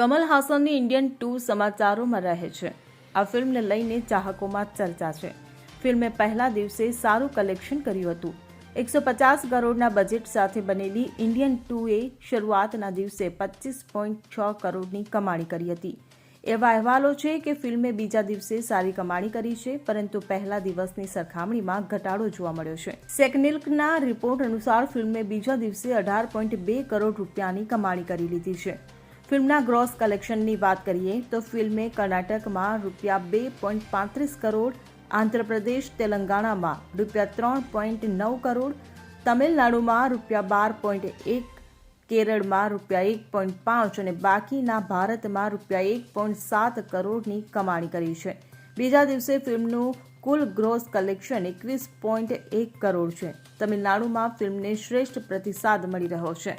Kamal હાસનની Indian two સમાચારોમાં રહે છે. આ ફિલ્મને લઈને ચાહકોમાં ચર્ચા છે. ફિલ્મે પહેલા દિવસે સારું કલેક્શન કર્યું હતું. એકસો પચાસ કરોડના બજેટ સાથે બનેલી ઇન્ડિયન ટુએ શરૂઆતના દિવસે પચીસ પોઈન્ટ છ કરોડની કમાણી કરી હતી. એવા અહેવાલો છે કે ફિલ્મે બીજા દિવસે સારી કમાણી કરી છે, પરંતુ પહેલા દિવસની સરખામણીમાં ઘટાડો જોવા મળ્યો છે. સેકનિલ્કના રિપોર્ટ અનુસાર ફિલ્મે બીજા દિવસે અઢાર પોઈન્ટ બે કરોડ રૂપિયાની કમાણી કરી લીધી છે. ફિલ્મના ગ્રોસ કલેક્શનની વાત કરીએ તો ફિલ્મે કર્ણાટકમાં રૂપિયા બે પોઈન્ટ પાંત્રીસ કરોડ, આંધ્રપ્રદેશ, તેલંગાણામાં રૂપિયા ત્રણ પોઈન્ટ નવ કરોડ, તમિલનાડુમાં રૂપિયા બાર પોઈન્ટ એક, કેરળમાં રૂપિયા એક પોઈન્ટ પાંચ અને બાકીના ભારતમાં રૂપિયા એક પોઈન્ટ સાત કરોડની કમાણી કરી છે. બીજા દિવસે ફિલ્મનું કુલ ગ્રોસ કલેક્શન એકવીસ પોઈન્ટ એક કરોડ છે. તમિલનાડુમાં ફિલ્મને શ્રેષ્ઠ પ્રતિસાદ મળી રહ્યો છે.